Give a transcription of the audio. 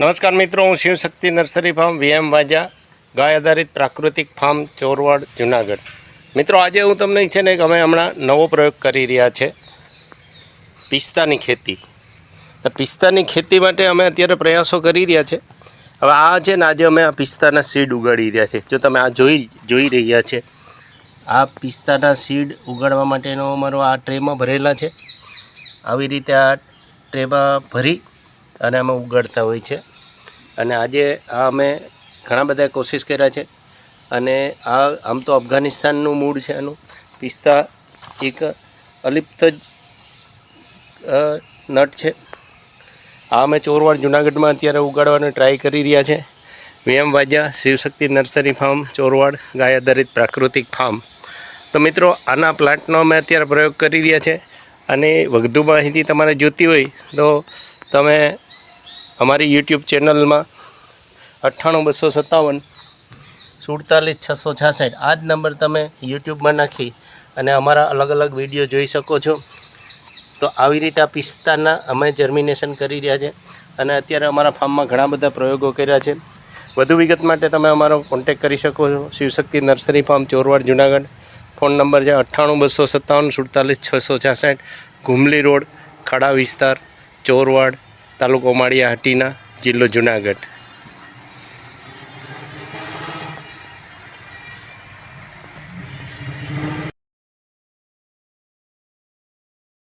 નમસ્કાર મિત્રો, હું Shivshakti nursery farm, VM Vaja, ગાય આધારિત પ્રાકૃતિક ફાર્મ, ચોરવાડ, જુનાગઢ. મિત્રો, આજે હું તમને છે ને અમે હમણાં નવો પ્રયોગ કરી રહ્યા છે. પિસ્તાની ખેતી. પિસ્તાની ખેતી માટે અમે અત્યારે પ્રયાસો કરી રહ્યા છે. હવે આ છે ને આજે અમે આ પિસ્તાના સીડ ઉગાડી રહ્યા છે. જો તમે આ જોઈ જોઈ રહ્યા છે, આ પિસ્તાના સીડ ઉગાડવા માટેનો અમારો આ ટ્રેમાં ભરેલા છે. આવી રીતે આ ટ્રેમાં ભરી અને અમે ઉગાડતા હોય છે. અને આજે આ અમે ઘણા બધા કોશિશ કર્યા છે. અને આ આમ તો અફઘાનિસ્તાનનું મૂળ છે એનું પિસ્તા એક અલિપ્ત જ નટ છે. આ અમે ચોરવાડ જુનાગઢમાં અત્યારે ઉગાડવાનો ટ્રાય કરી રહ્યા છે. VM Vaja Shivshakti nursery farm, Chorwad ગાય આધારિત પ્રાકૃતિક ફાર્મ. તો મિત્રો, આના પ્લાન્ટનો અમે અત્યારે પ્રયોગ કરી રહ્યા છે. અને વધુ માહિતી તમારે જોતી હોય તો તમે અમારી યુટ્યુબ ચેનલમાં અઠ્ઠાણું બસો સત્તાવન, સુડતાલીસ છસો છાસઠ. આ જ નંબર તમે યુટ્યુબમાં નાખી અને અમારા અલગ અલગ વીડિયો જોઈ શકો છો. તો આવી રીતે આ પિસ્તાના અમે જર્મિનેશન કરી રહ્યા છે અને અત્યારે અમારા ફાર્મમાં ઘણા બધા પ્રયોગો કર્યા છે. વધુ વિગત માટે તમે અમારો કોન્ટેક કરી શકો છો. Shivshakti nursery farm, Chorwad, Junagadh. Phone number છે અઠ્ઠાણું બસો સત્તાવન, સુડતાલીસ છસો છાસઠ. ઘુમલી રોડ, ખડા વિસ્તાર, ચોરવાડ. તાલુકો માળિયા હટીના જિલ્લો જુનાગઢ.